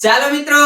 ચાલો મિત્રો,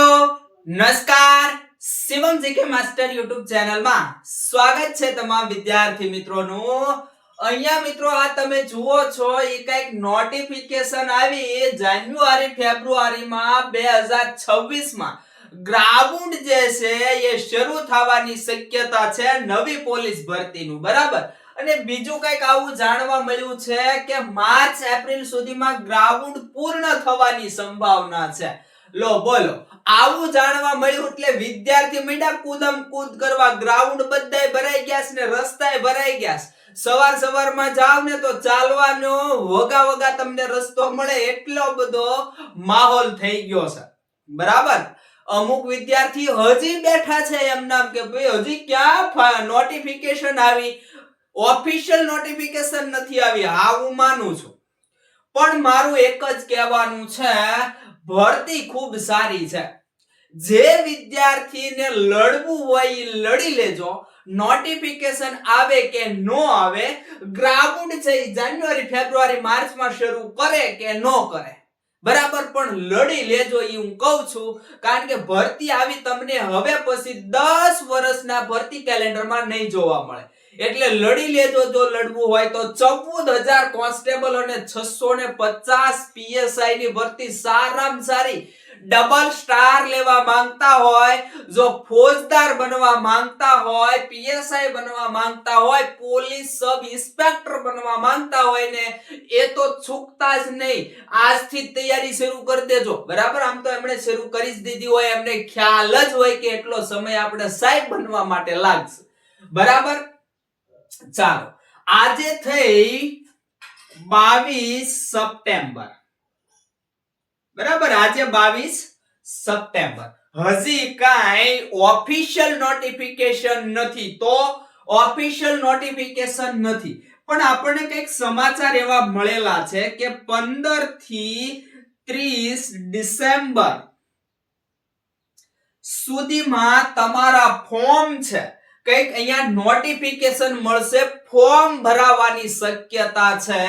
નમસ્કાર. શિવમ જીકે માસ્ટર યુટ્યુબ ચેનલમાં સ્વાગત છે તમામ વિદ્યાર્થી મિત્રોનું. અહીંયા મિત્રો, આ તમે જુઓ છો, એ કંઈક નોટિફિકેશન આવી જાન્યુઆરી, ફેબ્રુઆરીમાં બે હજાર છવ્વીસમાં ગ્રાઉન્ડ જે છે, એ શરૂ થવાની શક્યતા છે નવી પોલીસ ભરતીનું, બરાબર? અને બીજું કંઈક આવું જાણવા મળ્યું છે કે માર્ચ, એપ્રિલ સુધીમાં ગ્રાઉન્ડ પૂર્ણ થવાની સંભાવના છે. લો, બોલો. આવું જાણવા મળ્યું એટલે વિદ્યાર્થી મીડા કૂદમ કૂદ કરવા ગ્રાઉન્ડ બધાય ભરાઈ ગયા છે ને રસ્તાય ભરાઈ ગયા છે. સવાર સવારમાં જાવ ને તો ચાલવાનો વગા વગા તમને રસ્તો મળે એટલો બધો માહોલ થઈ ગયો છે. બરાબર? અમુક વિદ્યાર્થી હજી બેઠા છે એમ નામ કે ભાઈ હજી ક્યાં નોટિફિકેશન આવી? ઓફિશિયલ નોટિફિકેશન નથી આવી, આવું માનું છું. પણ મારું એક જ કહેવાનું છે ભરતી ખૂબ સારી છે. જે વિદ્યાર્થીને લડવું હોય એ લડી લેજો. નોટિફિકેશન આવે કે નો આવે ગ્રાઉન્ડ છે એ જાન્યુઆરી ફેબ્રુઆરી માર્ચમાં શરૂ કરે કે નો કરે. બરાબર? પણ લડી લેજો એ હું કહું છું, કારણ કે ભરતી આવી તમને હવે પછી દસ વર્ષના ભરતી કેલેન્ડરમાં નહીં જોવા મળે. એટલે લડી લેજો જો લડવું હોય તો ચૌદ હજાર કોન્સ્ટેબલ અને છસો ને પચાસ પીએસઆઈ ની ભરતી સારામાં સારી. ડબલ સ્ટાર લેવા માંગતા હોય, જો ફોજદાર બનવા માંગતા હોય પીએસઆઈ બનવા માંગતા હોય, પોલીસ સબ ઇન્સ્પેક્ટર બનવા માંગતા હોય ને, એ તો ચૂકતા જ નહીં. આજથી તૈયારી શરૂ કરી દેજો. બરાબર? આમ તો એમણે શરૂ કરી જ દીધી હોય. એમને ખ્યાલ જ હોય કે એટલો સમય આપણે સાહેબ બનવા માટે લાગશે. બરાબર? ચાલો. આજે થઈ બાવીસ સપ્ટેમ્બર. બરાબર? આજે બાવીસ સપ્ટેમ્બર. હજી કાંઈ ઓફિશિયલ નોટિફિકેશન નથી. તો ઓફિશિયલ નોટિફિકેશન નથી. પણ આપણને કંઈક સમાચાર એવા મળેલા છે કે પંદરથી ત્રીસ ડિસેમ્બર સુધીમાં તમારા ફોર્મ છે. કંઈક અહીંયા નોટિફિકેશન મળશે ફોર્મ ભરાવાની શક્યતા છે.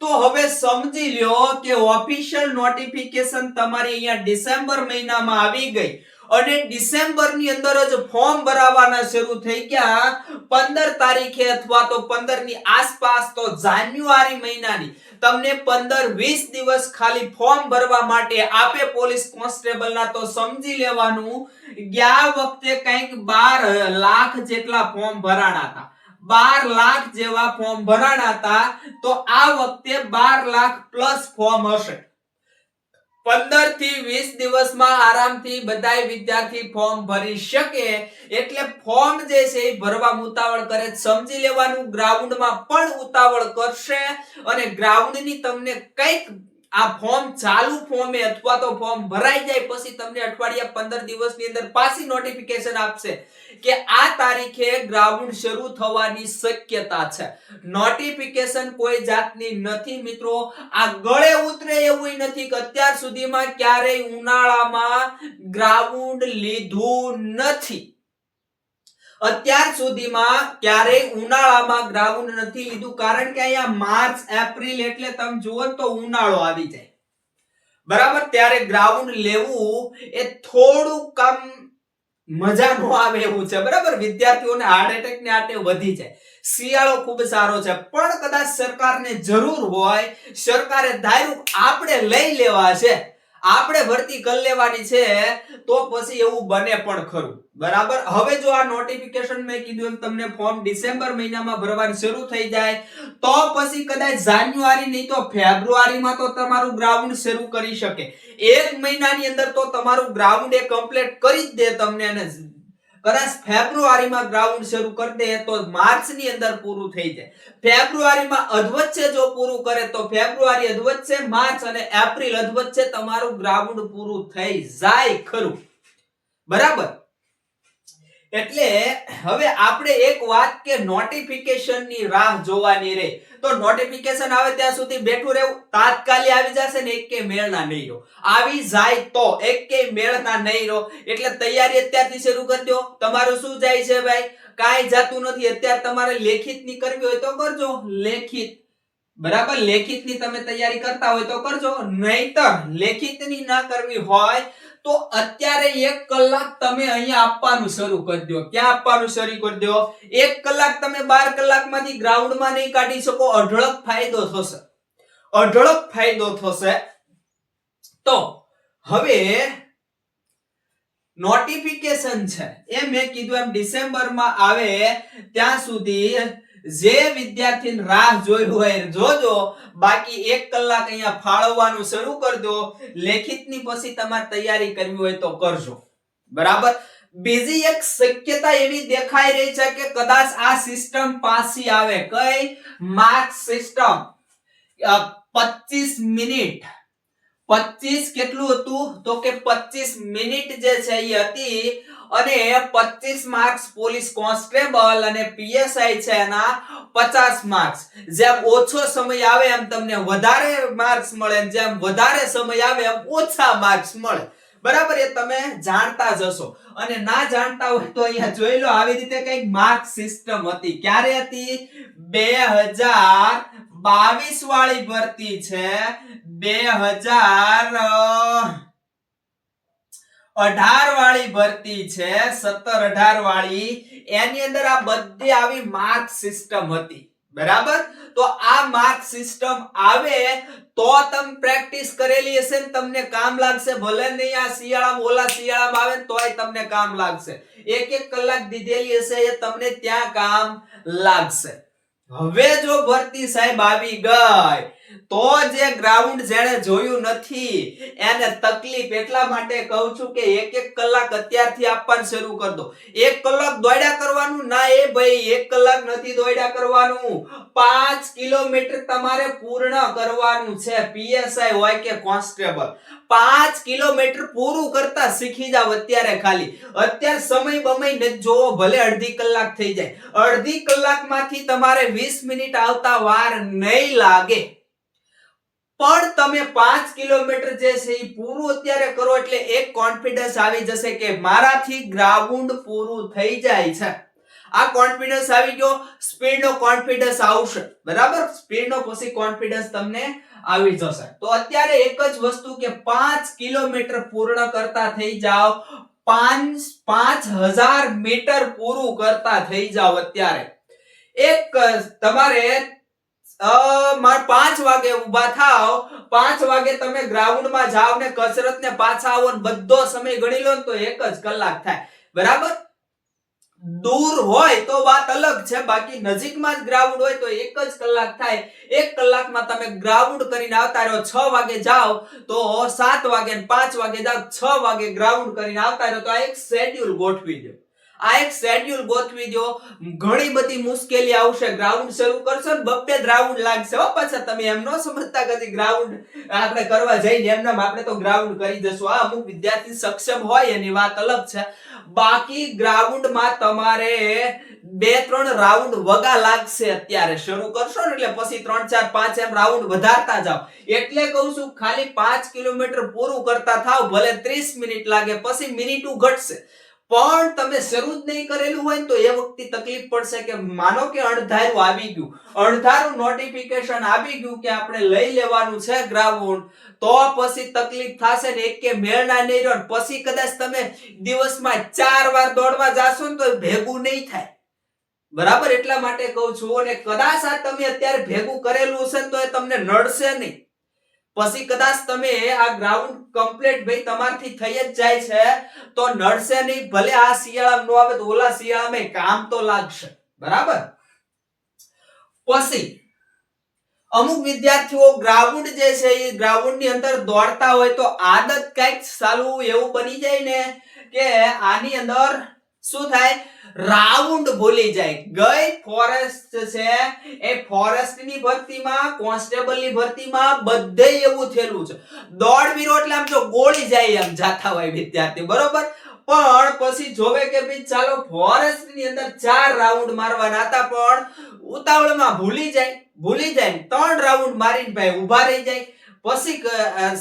તો હવે સમજી લ્યો કે ઓફિશિયલ નોટિફિકેશન તમારી અહીંયા ડિસેમ્બર મહિનામાં આવી ગઈ. અને ડિસેમ્બરની અંદર જ ફોર્મ ભરાવાના શરૂ થઈ ગયા. પંદર તારીખે અથવા તો પંદરની આસપાસ તો જાન્યુઆરી મહિનાની તમને પંદર વીસ દિવસ ખાલી ફોર્મ ભરવા માટે આપે પોલીસ કોન્સ્ટેબલ ના તો સમજી લેવાનું. ગયા વખતે કંઈક બાર લાખ જેટલા ફોર્મ ભરાણા હતા. બાર લાખ જેવા ફોર્મ ભરાણા હતા. તો આ વખતે બાર લાખ પ્લસ ફોર્મ હશે. પંદરથી વીસ દિવસમાં આરામથી બધાય વિદ્યાર્થી ફોર્મ ભરી શકે એટલે ફોર્મ જે છે એ ભરવા ઉતાવળ કરે સમજી લેવાનું ગ્રાઉન્ડમાં પણ ઉતાવળ કરશે અને ગ્રાઉન્ડની તમને કંઈક આ ફોર્મ ચાલુ ફોર્મે અથવા તો ફોર્મ ભરાઈ જાય પછી તમને અઠવાડિયા પંદર દિવસની અંદર પાછી નોટિફિકેશન આપશે કે આ તારીખે ગ્રાઉન્ડ શરૂ થવાની શક્યતા છે. નોટિફિકેશન કોઈ જાતની નથી મિત્રો. આ ગળે ઉતરે એવું નથી કે અત્યાર સુધીમાં ક્યારેય ઉનાળામાં ગ્રાઉન્ડ લીધું નથી. અત્યાર સુધીમાં ક્યારેય ઉનાળામાં ગ્રાઉન્ડ નથી લીધું, કારણ કે અહીંયા માર્ચ, એપ્રિલ એટલે તમે જુઓ તો ઉનાળો આવી જાય. બરાબર? ત્યારે ગ્રાઉન્ડ લેવું એ થોડું કામ મજા નો આવે એવું છે, બરાબર? વિદ્યાર્થીઓને હાર્ટ એટેક ને આટે વધી જાય. શિયાળો ખૂબ સારો છે, પણ કદાચ સરકારને જરૂર હોય, સરકારે ધાર્યું આપણે લઈ લેવા છે. આપણે ભરતી કરી લેવાની છે, તો પછી એવું બને પણ ખરું. બરાબર? હવે જો આ નોટિફિકેશન મેં કીધું એમ તમને ફોર્મ ડિસેમ્બર મહિનામાં ભરવાનું શરૂ થઈ જાય, તો પછી કદાચ જાન્યુઆરી નહીં તો ફેબ્રુઆરીમાં તો તમારું ગ્રાઉન્ડ શરૂ કરી શકે. એક મહિનાની અંદર તો તમારું ગ્રાઉન્ડ એ કમ્પ્લીટ કરી જ દે તમને અને કદાચ ફેબ્રુઆરીમાં ગ્રાઉન્ડ શરૂ કરી દે તો માર્ચની અંદર પૂરું થઈ જાય. ફેબ્રુઆરીમાં અધવચ્ચે જો પૂરું કરે તો ફેબ્રુઆરી અધવચ્ચે, માર્ચ અને એપ્રિલ અધવચ્ચે તમારું ગ્રાઉન્ડ પૂરું થઈ જાય ખરું. બરાબર? એટલે હવે આપણે એક વાત કે નોટિફિકેશનની રાહ જોવાની રહે તો નોટિફિકેશન આવે ત્યાં સુધી બેઠું રહેવું? તાત્કાલિક આવી જશે ને એક કે મેળના નહીં રહો. આવી જાય તો એક કે મેળના નહીં રહો. એટલે તૈયારી અત્યારથી શરૂ કરી દો. તમારું શું જાય છે ભાઈ? કાંઈ જાતું નથી. અત્યારે તમારે લેખિતની કરવી હોય તો કરજો. લેખિત. બરાબર? લેખિતની તમે તૈયારી કરતા હોય તો કરજો. નહીતર લેખિતની ના કરવી હોય તો અત્યારે એક કલાક તમે અહીંયા આપવાનું શરૂ કરી દો. ક્યાં આપવાનું શરૂ કરી દો? એક કલાક તમે બાર કલાકમાંથી ગ્રાઉન્ડમાં નહીં કાઢી શકો. અઢળક ફાયદો થશે. અઢળક ફાયદો થશે. તો હવે નોટિફિકેશન છે. એ મેં કીધું એમ ડિસેમ્બરમાં આવે ત્યાં સુધી જે વિદ્યાર્થી રાહ જોઈ હોય જોજો. બાકી એક કલાક અહીંયા ફાળવવાનું શરૂ કરજો. લેખિતની પછી તમારે તૈયારી કરવી હોય તો કરજો. બરાબર? બીજી એક શક્યતા એવી દેખાઈ રહી છે કે કદાચ આ સિસ્ટમ પાછી આવે. કઈ? માર્ક સિસ્ટમ પચીસ મિનિટ. પચીસ કેટલું હતું? તો કે પચીસ મિનિટ જે છે એ હતી અને પચીસ માર્ક્સ પોલીસ કોન્સ્ટેબલ અને પીએસઆઈ છે એના પચાસ માર્ક્સ જેમ ઓછો સમય આવે એમ તમને વધારે માર્ક્સ મળે જેમ વધારે સમય આવે એમ ઓછા માર્ક્સ મળે. બરાબર એ તમે જાણતા જ હશો. અને ના જાણતા હોય તો અહીંયા જોઈ લો, આવી રીતે કંઈક માર્ક સિસ્ટમ હતી. ક્યારે હતી? બે હજાર બાવીસ વાળી ભરતી છે. બે હજાર અઢાર વાળી ભરતી છે, સત્તર અઢાર વાળી એની અંદર આ બધી આવી માર્ક સિસ્ટમ હતી. બરાબર? તો આ માર્ક સિસ્ટમ આવે તો તમે પ્રેક્ટિસ કરેલી હશે ને તમને કામ લાગશે. ભલે નહીં આ શિયાળામાં, ઓલા શિયાળામાં આવે તોય તમને કામ લાગશે. એક એક કલાક દીધેલી હશે એ તમને ત્યાં કામ લાગશે. હવે જો ભરતી સાહેબ આવી ગઈ તો જે ગ્રાઉન્ડ જેણે જોયું નથી. એને તકલીફ એટલા માટે કહું છું કે એક એક કલાક અત્યારથી આપવાનું શરૂ કરી દો. એક કલાક દોડ્યા કરવાનું? ના એ ભાઈ, એક કલાક નથી દોડ્યા કરવાનું. પાંચ કિલોમીટર તમારે પૂર્ણ કરવાનું છે, પીએસઆઈ હોય કે કોન્સ્ટેબલ. પાંચ કિલોમીટર પૂરું કરતા શીખી જાવ અત્યારે ખાલી. અત્યારે સમય બમય ન જોવો, ભલે અડધી કલાક થઈ જાય. અડધી કલાકમાંથી તમારે વીસ મિનિટ આવતા વાર નહીં લાગે. પણ તમે પાંચ કિલોમીટર જે છે એ પૂરું અત્યારે કરો એટલે એક કોન્ફિડન્સ આવી જશે કે મારાથી ગ્રાઉન્ડ પૂરું થઈ જાય છે. આ કોન્ફિડન્સ આવી ગયો સ્પીડ નો કોન્ફિડન્સ આવશે. બરાબર? સ્પીડ નો પછી કોન્ફિડન્સ તમને આવી જશે. તો અત્યારે એક જ વસ્તુ કે પાંચ કિલોમીટર પૂર્ણ કરતા થઈ જાઓ, પાંચ પાંચ હજાર મીટર પૂરું કરતા થઈ જાઓ અત્યારે. એક, તમારે માર પાંચ વાગે ઊભા થાવ. પાંચ વાગે તમે ગ્રાઉન્ડમાં જાવ ને કસરત ને પાછા આવો બધો સમય ગણી લો તો એક જ કલાક થાય. બરાબર? દૂર હોય તો વાત અલગ છે, બાકી નજીકમાં જ ગ્રાઉન્ડ હોય તો એક જ કલાક થાય. એક કલાકમાં તમે ગ્રાઉન્ડ કરીને આવતા રહ્યો છ વાગે જાઓ તો સાત વાગે પાંચ વાગે જાઓ છ વાગે ગ્રાઉન્ડ કરીને આવતા રહ્યો તો આ એક શેડ્યુલ ગોઠવી દો. આ એક શેડ્યુલ ગોઠવી દો. ઘણી બધી મુશ્કેલી આવશે. ગ્રાઉન્ડ શરૂ કરશો ને બબ્બે ગ્રાઉન્ડ લાગશે. હો, પાછા તમે એમ ન સમજતા કે ગ્રાઉન્ડ આપણે કરવા જઈને એમને આપણે તો ગ્રાઉન્ડ કરી દઈશું આ અમુક વિદ્યાર્થી સક્ષમ હોય એની વાત અલગ છે. બાકી ગ્રાઉન્ડમાં તમારે બે ત્રણ રાઉન્ડ વગા લાગશે અત્યારે. શરૂ કરશો ને એટલે પછી ત્રણ ચાર પાંચ એમ રાઉન્ડ વધારતા જાઓ. એટલે કહું છું, ખાલી પાંચ કિલોમીટર પૂરું કરતા થાવ. ભલે ત્રીસ મિનિટ લાગે, પછી મિનિટું ઘટશે પણ તમે શરૂ જ નહીં કરેલું હોય તો એ વખતે તકલીફ પડશે કે માનો કે અણધાર્યું આવી ગયું. અણધારું નોટિફિકેશન આવી ગયું કે આપણે લઈ લેવાનું છે ગ્રાઉન્ડ. તો પછી તકલીફ થશે ને એક કે મેળના નહીં રહ્યો પછી કદાચ તમે દિવસમાં ચાર વાર દોડવા જાશો ને તો ભેગું નહીં થાય. બરાબર? એટલા માટે કહું છું અને કદાચ આ તમે અત્યારે ભેગું કરેલું હશે તો એ તમને નડશે નહીં. પછી કદાચ તમે આ ગ્રાઉન્ડ કમ્પ્લીટ ભાઈ તમારથી થઈ જ જાય છે, તો નડશે નહીં, ભલે આ શિયાળામાં નો આવે તો ઓલા શિયાળામાં કામ તો લાગશે. બરાબર? પછી, અમુક વિદ્યાર્થીઓ ગ્રાઉન્ડ જે છે એ ગ્રાઉન્ડની અંદર દોડતા હોય તો આદત કંઈક સારું એવું બની જાય ને, કે આની અંદર શું થાય? રાઉન્ડ ભૂલી જાય. ગઈ ફોરેસ્ટ છે. એ ફોરેસ્ટની ભરતીમાં કોન્સ્ટેબલની ભરતીમાં બધે એવું થયેલું છે. દોડવીરો એટલે આમ જો ગોળી જાય એમ જાતા હોય વિદ્યાર્થી બરોબર? પણ પછી જોવે કે ભાઈ ચાલો ફોરેસ્ટની અંદર ચાર રાઉન્ડ મારવાના હતા, પણ ઉતાવળમાં ભૂલી જાય. ભૂલી જાય ત્રણ રાઉન્ડ મારીને ભાઈ ઊભા રહી જાય. પછી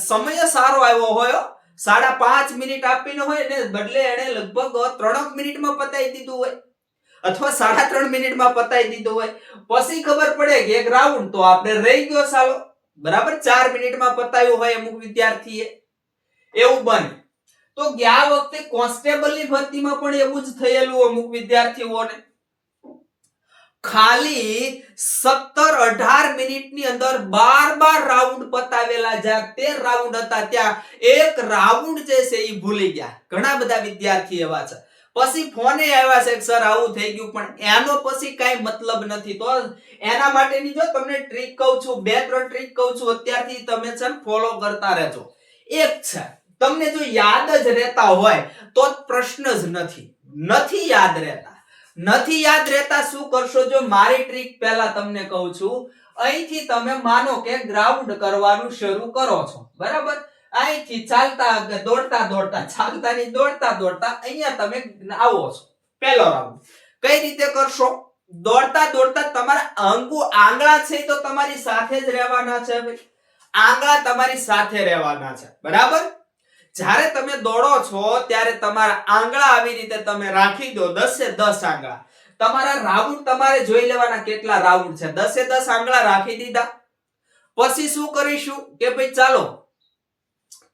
સમય સારો આવ્યો હોય. સાડા પાંચ મિનિટ આપીને હોય ને બદલે એને લગભગ ત્રણક મિનિટમાં પતાવી દીધું હોય. અથવા સાડા ત્રણ મિનિટમાં પતાવી દીધો હોય. પછી ખબર પડે કે એક રાઉન્ડ તો આપણે રહી ગયો સાલો. બરાબર? ચાર મિનિટમાં પતાવ્યું હોય અમુક વિદ્યાર્થીએ. એવું બને. તો ગયા વખતે કોન્સ્ટેબલની ભરતીમાં પણ એવું જ થયેલું અમુક વિદ્યાર્થીઓને. ખાલી સત્તર અઢાર મિનિટની અંદર બાર બાર રાઉન્ડ પતાવેલા જ્યાં તેર રાઉન્ડ હતા ત્યાં. એક રાઉન્ડ જે છે એ ભૂલી ગયા. ઘણા બધા વિદ્યાર્થી એવા છે. પછી ફોને આવ્યા છે સર, આવું થઈ ગયું. પણ એનો પછી કાઈ મતલબ નથી. તો એના માટેની જો તમને ટ્રીક કહું છું, બે ત્રણ ટ્રીક કહું છું, અત્યારથી તમે છે ફોલો કરતા રહેજો. એક છે, તમને જો યાદ જ રહેતા હોય, તો પ્રશ્ન જ નથી. નથી યાદ રહેતા. નથી યાદ રહેતા શું કરશો જો મારી ટ્રીક પહેલા તમને કહું છું. અહીંથી તમે માનો કે ગ્રાઉન્ડ કરવાનું શરૂ કરો છો. બરાબર? અહીંથી ચાલતા દોડતા દોડતા, ચાલતા ની દોડતા દોડતા અહીંયા તમે આવો છો. પહેલો રાઉન્ડ કઈ રીતે કરશો? દોડતા દોડતા તમારા અંગુ આંગળા છે તો તમારી સાથે જ રહેવાના છે ભાઈ. આંગળા તમારી સાથે રહેવાના છે. બરાબર? જ્યારે તમે દોડો છો, ત્યારે તમારા આંગળા આવી રીતે તમે રાખી દો. દસે દસ આંગળા. તમારા રાઉન્ડ તમારે જોઈ લેવાના કેટલા રાઉન્ડ છે. દસે દસ આંગળા રાખી દીધા. પછી શું કરીશું કે ભાઈ ચાલો,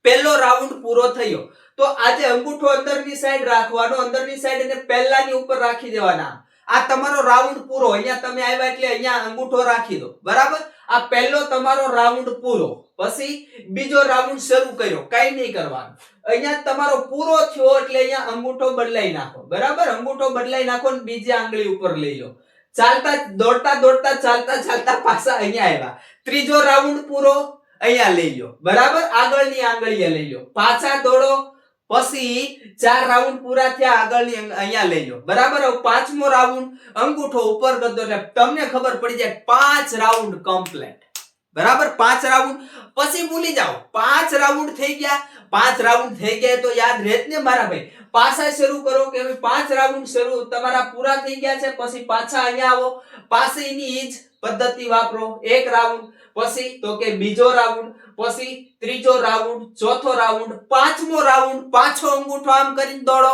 પહેલો રાઉન્ડ પૂરો થયો. તો આજે અંગૂઠો અંદરની સાઈડ રાખવાનો, અંદરની સાઈડ અને પહેલાની ઉપર રાખી દેવાના. આ તમારો રાઉન્ડ પૂરો. અહીંયા તમે આવ્યા એટલે અહીંયા અંગૂઠો રાખી દો. બરાબર? આ પહેલો તમારો રાઉન્ડ પૂરો. પછી બીજો રાઉન્ડ શરૂ કર્યો, કઈ નહીં કરવાનું. અહીંયા તમારો પૂરો થયો એટલે અહીંયા અંગૂઠો બદલાઈ નાખો, બરાબર? અંગૂઠો બદલાઈ નાખો ને બીજી આંગળી ઉપર લઈ લો. ચાલતા દોડતા દોડતા ચાલતા ચાલતા પાછા અહીંયા આવ્યા. ત્રીજો રાઉન્ડ પૂરો અહીંયા લઈ લો, બરાબર? આગળની આંગળીએ લઈ લો. પાછા દોડો, પછી ચાર રાઉન્ડ પૂરા થયા, આગળની અહીંયા લઈ લો, બરાબર? પાંચમો રાઉન્ડ અંગૂઠો ઉપર દો, એટલે તમને ખબર પડી જાય પાંચ રાઉન્ડ કમ્પ્લીટ. બરાબર? પાંચ રાઉન્ડ. પછી ભૂલી જાઓ. પાંચ રાઉન્ડ થઈ ગયા. પાંચ રાઉન્ડ થઈ ગયા તો યાદ રહેત ને મારા ભાઈ. પાછા શરૂ કરો કે હવે પાંચ રાઉન્ડ શરૂ. તમારા પૂરા થઈ ગયા છે, પછી પાછા અહીંયા આવો. પાછળની ઈ જ પદ્ધતિ વાપરો. એક રાઉન્ડ, પછી તો કે બીજો રાઉન્ડ, પછી ત્રીજો રાઉન્ડ, ચોથો રાઉન્ડ, પાંચમો રાઉન્ડ, પાછો અંગૂઠો આમ કરીને દોડો.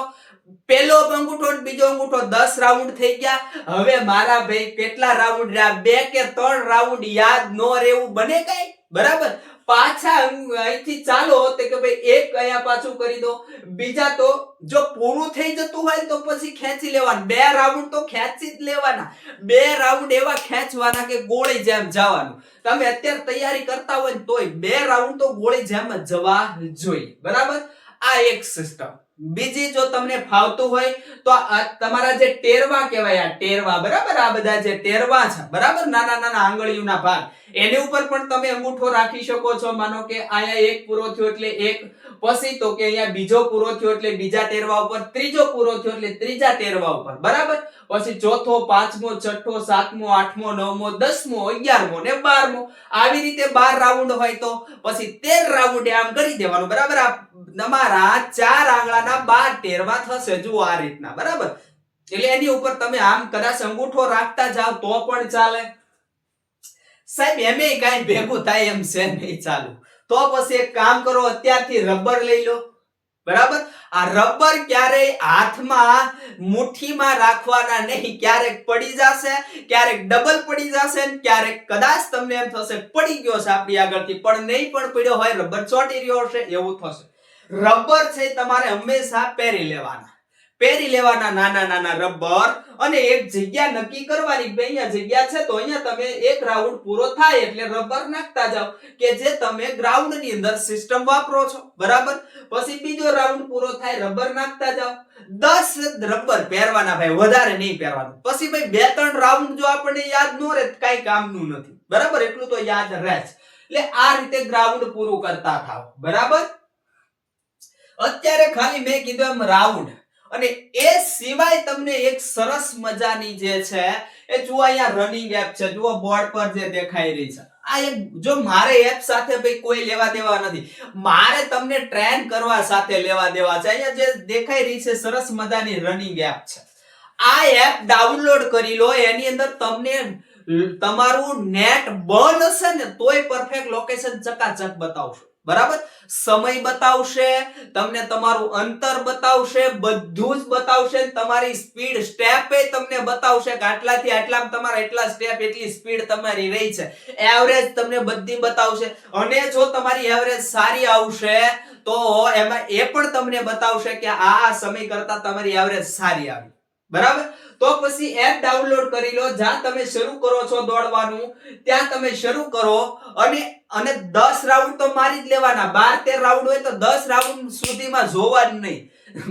પેલો અંગૂઠો બીજો અંગૂઠો દસ રાઉન્ડ થઈ ગયા. હવે મારા ભાઈ કેટલા રાઉન્ડ રહ્યા? બે કે ત્રણ રાઉન્ડ યાદ ન રહેવું બને કઈ? બરાબર? પાછા અહીંથી ચાલો તે કે ભાઈ એક અહીંયા પાછું કરી દો. બીજા તો જો પૂરું થઈ જતું હોય તો પછી ખેંચી લેવાનું. બે રાઉન્ડ તો ખેંચી જ લેવાના. બે રાઉન્ડ એવા ખેંચવાના કે ગોળી જેમ જવાનું. તમે અત્યારે તૈયારી કરતા હોય તોય બે રાઉન્ડ તો ગોળી જેમ જવા જોઈએ. બરાબર? આ એક સિસ્ટમ બીજી જો તમને ફાવતું હોય, તો તમારા જે ટેરવા કહેવાય ટેરવા, બરાબર? આ બધા જે ટેરવા છે, બરાબર? નાના નાના આંગળીઓના ભાગ. એની ઉપર પણ તમે અંગૂઠો રાખી શકો છો. માનો કે અહીંયા એક પૂરો થયો એટલે એક, પછી તો કે અહીંયા બીજો પૂરો થયો એટલે બીજા ટેરવા ઉપર, ત્રીજો પૂરો થયો એટલે ત્રીજા ટેરવા ઉપર. બરાબર? પછી ચોથો, પાંચમો, છઠ્ઠો, સાતમો, આઠમો, નવમો, દસમો, અગિયારમો ને બારમો. આવી રીતે બાર રાઉન્ડ હોય તો, પછી તેર રાઉન્ડ આમ કરી દેવાનું. બરાબર? આ તમારા ચાર આંગળાના બાર ટેરવા થશે. જુઓ આ રીતના, બરાબર? એટલે એની ઉપર તમે આમ કદાચ અંગૂઠો રાખતા જાવ તો પણ ચાલે. સાહેબ એમે કાંઈ ભેગું થાય એમ છે નહીં ચાલુ. તો પછી એક કામ કરો, અત્યારથી રબર લઈ લો. બરાબર? આ રબર ક્યારેય હાથમાં મુઠ્ઠીમાં રાખવાના નહીં. ક્યારેક પડી જશે, ક્યારેક ડબલ પડી જશે ક્યારેક કદાચ તમને એમ થશે, પડી ગયો છે આપણી આગળથી. પણ નહીં પણ પડ્યો હોય, રબર ચોટી રહ્યો હશે, એવું થશે. રબર છે તમારે હંમેશા પહેરી લેવાના. પહેરી લેવાના નાના નાના રબર અને એક જગ્યા નક્કી કરવાની કે અહીંયા જગ્યા છે તો અહીંયા તમે એક રાઉન્ડ પૂરો થાય એટલે રબર નાખતા જાઓ કે જે તમે ગ્રાઉન્ડની અંદર સિસ્ટમ વાપરો છો. બરાબર? પછી બીજો રાઉન્ડ પૂરો થાય, રબર નાખતા જાઓ. દસ રબર પહેરવાના ભાઈ, વધારે નહીં પહેરવાનું. પછી ભાઈ બે ત્રણ રાઉન્ડ જો આપણને યાદ ન રહે કઈ કામનું નથી. બરાબર? એટલું તો યાદ રહે એટલે આ રીતે ગ્રાઉન્ડ પૂરું કરતા થાવ બરાબર? અત્યારે ખાલી મેં કીધું એમ રાઉન્ડ. અને એ સિવાય તમને એક સરસ મજાની જે છે, એ જુઓ અહીંયા રનિંગ એપ છે, જુઓ બોર્ડ પર જે દેખાઈ રહી છે. આ એક જો મારે એપ સાથે ભાઈ કોઈ લેવા દેવા નથી. મારે તમને ટ્રેન કરવા સાથે લેવા દેવા છે. અહીંયા જે દેખાઈ રહી છે, સરસ મજાની રનિંગ એપ છે. આ એપ ડાઉનલોડ કરી લો, એની અંદર તમને તમારું નેટ બંધ હશે ને, તોય પરફેક્ટ લોકેશન ચકાચક બતાવશે. બરાબર? સમય બતાવશે, તમને તમારું અંતર બતાવશે, બધું જ બતાવશે તમારી સ્પીડ સ્ટેપ તમને બતાવશે કે આટલાથી આટલા તમારા એટલા સ્ટેપ એટલી સ્પીડ તમારી રહી છે. એવરેજ તમને બધી બતાવશે. અને જો તમારી એવરેજ સારી આવશે, તો એમાં એ પણ તમને બતાવશે કે આ સમય કરતા તમારી એવરેજ સારી આવી. બરાબર? તો પછી એપ ડાઉનલોડ કરી લો, જ્યાં તમે શરૂ કરો છો દોડવાનું, ત્યાં તમે શરૂ કરો અને અને 10 રાઉન્ડ તો મારી જ લેવાના. 12 13 રાઉન્ડ હોય તો 10 રાઉન્ડ સુધીમાં જોવાનું નહીં.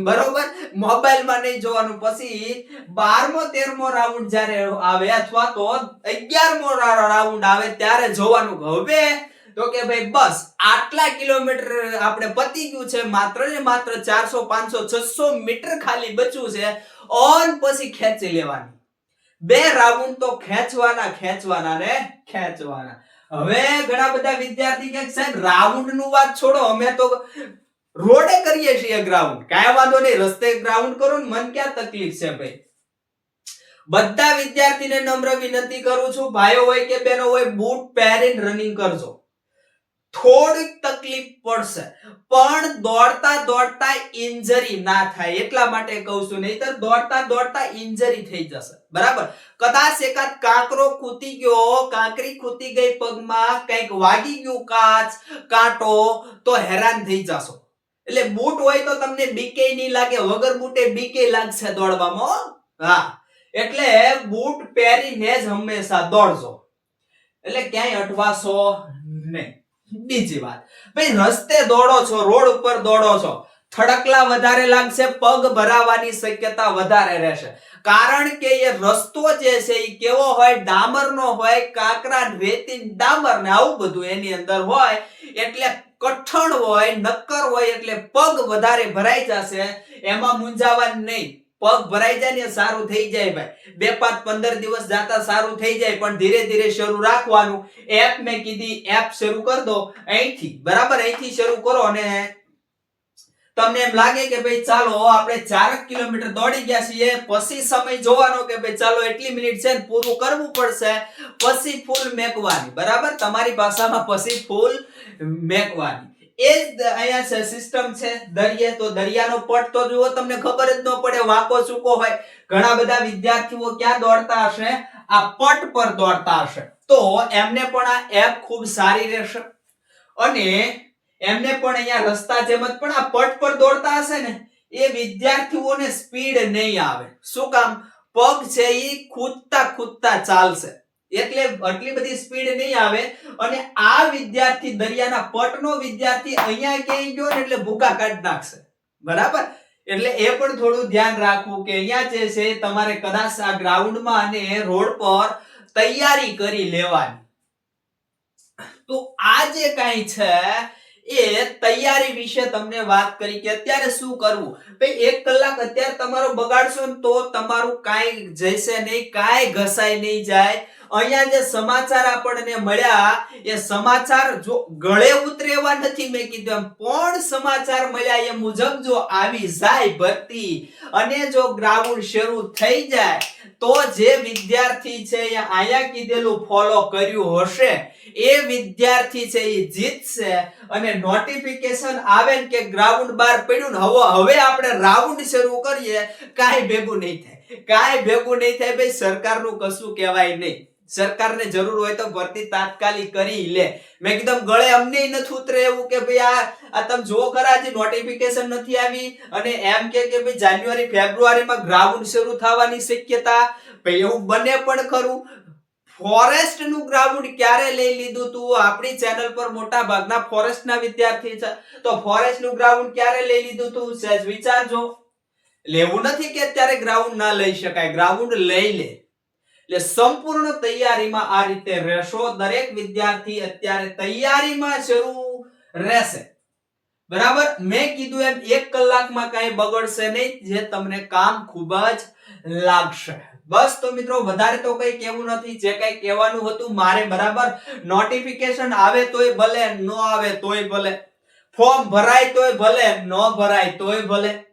બરોબર? મોબાઈલમાં નહીં જોવાનું. પછી 12મો 13મો રાઉન્ડ જ્યારે આવે, અથવા તો 11મો રાઉન્ડ આવે, ત્યારે જોવાનું હવે તો કે ભાઈ, બસ, આટલા કિલોમીટર આપણે પતી ગયું છે, માત્ર ને માત્ર ચારસો, પાંચસો, છસો મીટર ખાલી બચ્યું છે. ઓન પછી ખેંચી લેવાની. બે રાઉન્ડ તો ખેંચવાના ખેંચવાના ને ખેંચવાના. હવે ઘણા બધા વિદ્યાર્થી કે સાહેબ રાઉન્ડનું વાત છોડો, અમે તો રોડે કરીએ છીએ ગ્રાઉન્ડ કાંઈ વાંધો નહીં, રસ્તે ગ્રાઉન્ડ કરો ને મન ક્યાં તકલીફ છે ભાઈ? બધા વિદ્યાર્થીને નમ્ર વિનંતી કરું છું, ભાઈઓ હોય કે બહેનો હોય, બૂટ પહેરીને રનિંગ કરજો. થોડીક તકલીફ પડશે. પણ દોડતા દોડતા ઇન્જરી ના થાય. એટલા માટે કહું છું, નહીતર દોડતા દોડતા ઇન્જરી થઈ જશે. બરાબર? કદાચ એકાદ કાંકરો ખૂતી ગયો, કાંકરી ખૂતી ગઈ પગમાં, કંઈક વાગી ગયું કાચ, કાંટો, તો હેરાન થઈ જશો. એટલે બૂટ હોય તો તમને બીકે નહીં લાગે, વગર બૂટે બીકે લાગશે દોડવામાં હા. એટલે બૂટ પહેરીને જ હંમેશા દોડજો. એટલે ક્યાંય અટવાશો નહીં. બીજી વાત. ભાઈ, રસ્તે દોડો છો, રોડ ઉપર દોડો છો. થડકલા વધારે લાગશે, પગ ભરાવાની શક્યતા વધારે રહેશે. કારણ કે એ રસ્તો જે છે એ કેવો હોય, ડામરનો હોય, કાંકરા રેતી ડામર ને આવું બધું એની અંદર હોય, એટલે કઠણ હોય, નક્કર હોય, એટલે પગ વધારે ભરાઈ જશે, એમાં મૂંઝાવા નહીં. પગ ભરાઈ જાય ને સારું થઈ જાય ભાઈ. બે પાંચ પંદર દિવસ જાતા સારું થઈ જાય, પણ ધીરે ધીરે શરૂ રાખવાનું. એપ મેં કીધી એપ શરૂ કરી દો. અહીંથી, બરાબર, અહીંથી શરૂ કરો અને તમને એમ લાગે કે ભાઈ ચાલો, આપણે ચાર કિલોમીટર દોડી ગયા છીએ. પછી સમય જોવાનો કે ભાઈ ચાલો, એટલી મિનિટ છે ને પૂરું કરવું પડશે. પછી ફૂલ મેકવાની. બરાબર? તમારી ભાષામાં પછી ફૂલ મેકવાની. એ અહીંયા છે સિસ્ટમ છે, દરિયે તો દરિયાનો પટ તો જુઓ, તમને ખબર જ ન પડે, વાકો સૂકો હોય. ઘણા બધા વિદ્યાર્થીઓ ક્યાં દોડતા હશે? આ પટ પર દોડતા હશે. તો એમને પણ આ એપ ખૂબ સારી રહેશે. અને એમને પણ અહીંયા રસ્તા જેમ જ પણ આ પટ પર દોડતા હશે ને, એ વિદ્યાર્થીઓને સ્પીડ નહીં આવે. શું કામ? પગ છે એ ખૂદતા ખૂદતા ચાલશે. એટલે આટલી બધી સ્પીડ નહીં આવે. અને આ વિદ્યાર્થી, દરિયાના પટનો વિદ્યાર્થી અહીંયા ક્યાંય ગયો ને એટલે ભૂકા કાઢ નાખશે. બરાબર? એટલે એ પણ થોડું ધ્યાન રાખવું કે અહીંયા જે છે, તમારે કદાચ આ ગ્રાઉન્ડમાં અને રોડ પર તૈયારી કરી લેવાની. તો આ જે કાંઈ છે એ તૈયારી વિશે તમને વાત કરી કે અત્યારે શું કરવું? ભાઈ, એક કલાક અત્યારે તમારો બગાડશો ને તો તમારું કાંઈ જશે નહીં, કાંઈ ઘસાઈ નહીં જાય. અહીંયા જે સમાચાર આપણને મળ્યા, એ સમાચાર જો ગળે ઉતરે એવા નથી મેં કીધું એમ, પણ સમાચાર મળ્યા એ મુજબ જો આવી જાય ભરતી અને જો ગ્રાઉન્ડ શરૂ થઈ જાય તો જે વિદ્યાર્થી છે એ અહીંયા કીધેલું ફોલો કર્યું હશે. એ વિદ્યાર્થી છે એ જીતશે અને નોટિફિકેશન આવે કે ગ્રાઉન્ડ બાર પડ્યું ને, હવે હવે આપણે રાઉન્ડ શરૂ કરીએ, કાંઈ ભેગું નહીં થાય. કાંઈ ભેગું નહીં થાય ભાઈ, સરકારનું કશું કહેવાય નહીં. સરકારને જરૂર હોય તો ભરતી તાત્કાલિક કરી લે. મેં કીધું ગળે અમને નથી ઉતરે એવું કે ભાઈ આ આ તમે જો ખરા જે નોટિફિકેશન નથી આવી. અને એમ કે કે ભાઈ જાન્યુઆરી, ફેબ્રુઆરીમાં ગ્રાઉન્ડ શરૂ થવાની શક્યતા. ભાઈ એવું બને પણ ખરું. ફોરેસ્ટનું ગ્રાઉન્ડ ક્યારે લઈ લીધું તું? આપણી ચેનલ પર મોટા ભાગના ફોરેસ્ટ ના વિદ્યાર્થી છે. તો ફોરેસ્ટનું ગ્રાઉન્ડ ક્યારે લઈ લીધું તું? સહેજ વિચારજો. લેવું નથી કે અત્યારે ગ્રાઉન્ડ ના લઈ શકાય. ગ્રાઉન્ડ લઈ લે. એટલે સંપૂર્ણ તૈયારીમાં આ રીતે રહેશો. દરેક વિદ્યાર્થી અત્યારે તૈયારીમાં શરૂ રહેશે. બરાબર? મેં કીધું એમ, એક કલાકમાં કાંઈ બગડશે નહીં, જે તમને કામ ખૂબ જ લાગશે. બસ તો મિત્રો, વધારે તો કઈ કહેવું નથી. જે કઈ કહેવાનું હતું, મારે બરાબર નોટિફિકેશન આવે તોય ભલે, ન આવે તોય ભલે. ફોર્મ ભરાય તોય ભલે, ન ભરાય તોય ભલે.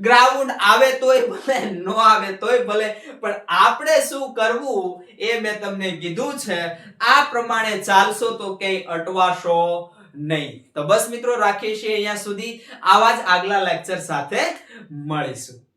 ગ્રાઉન્ડ આવે તોય ભલે, ન આવે તોય ભલે, પણ આપણે શું કરવું એ મેં તમને કીધું છે. આ પ્રમાણે ચાલશો તો કઈ અટવાશો નહીં. તો બસ મિત્રો, રાખીએ છીએ અહીંયા સુધી. આવા જ આગલા લેક્ચર સાથે મળીશું.